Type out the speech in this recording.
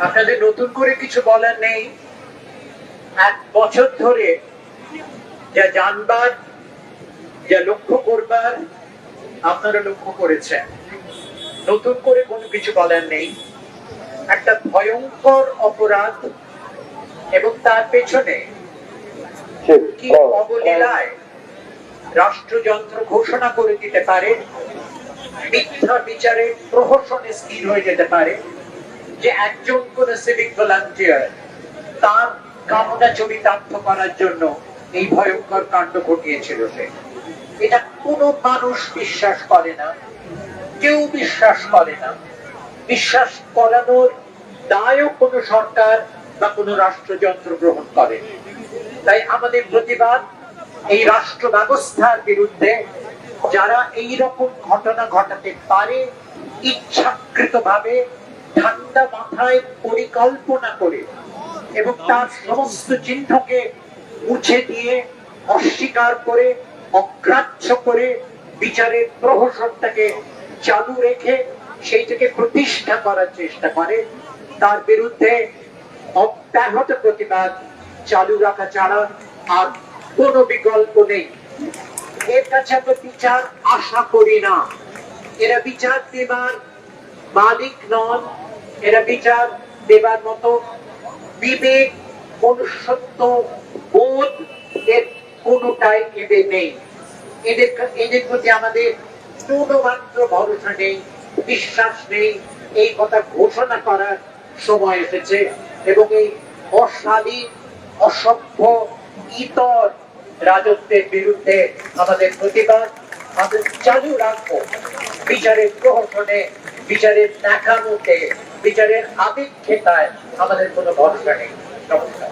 আপনাদের নতুন করে কিছু বলার নেই। এক বছর ধরে যা জানবার যা লক্ষ্য করবার আপনারা লক্ষ্য করেছেন। নতুন করে কোনো কিছু বলার নেই। একটা ভয়ঙ্কর অপরাধ এবং তার পেছনে কি অবলীলায় রাষ্ট্রযন্ত্র ঘোষণা করে দিতে পারে মিথ্যা বিচারে প্রহসনে স্থির হয়ে যেতে পারে যে একজন কোন সিভিক ভলান্টিয়ার তার কামনা চরিতার্থ করার জন্য এই ভয়ঙ্কর কাণ্ড ঘটিয়েছিল সে। এটা কোনো মানুষ বিশ্বাস করে না, কেউ বিশ্বাস করে না। বিশ্বাস করানোর দায়ও কোনো সরকার বা কোনো রাষ্ট্রযন্ত্র গ্রহণ করে তাই আমাদের প্রতিবাদ এই রাষ্ট্র ব্যবস্থার বিরুদ্ধে যারা এই রকম ঘটনা ঘটাতে পারে ইচ্ছাকৃত ভাবে ঠান্ডা মাথায় পরিকল্পনা করে এবং তার সমস্ত চিহ্নকে মুছে দিয়ে, অস্বীকার করে, অগ্রাহ্য করে বিচারের প্রহসনটাকে চালু রেখে সেইটাকে প্রতিষ্ঠা করার চেষ্টা করে। তার বিরুদ্ধে অব্যাহত প্রতিবাদ চালু রাখা ছাড়া আর কোনো বিকল্প নেই। এর কাছে আমরা বিচার আশা করি না। এরা বিচার দেবার মালিক নন, এরা বিচার দেবার মতো বিবেক, মনুষ্যত্ব, বোধ এর কোনোটাই এদের নেই। এদের এদের প্রতি আমাদের পূর্ণমাত্র ভরসা নেই, বিশ্বাস নেই। এই কথা ঘোষণা করার সময় এসেছে এবং এই অশালীন, অসভ্য, ইতর রাজত্বের বিরুদ্ধে আমাদের প্রতিবাদ, আমাদের চালু রাখব। বিচারের প্রহসনে বিচারের দেখানোতে বিচারের আবেগ খেতায় আমাদের কোনো ভরসা নেই। নমস্কার।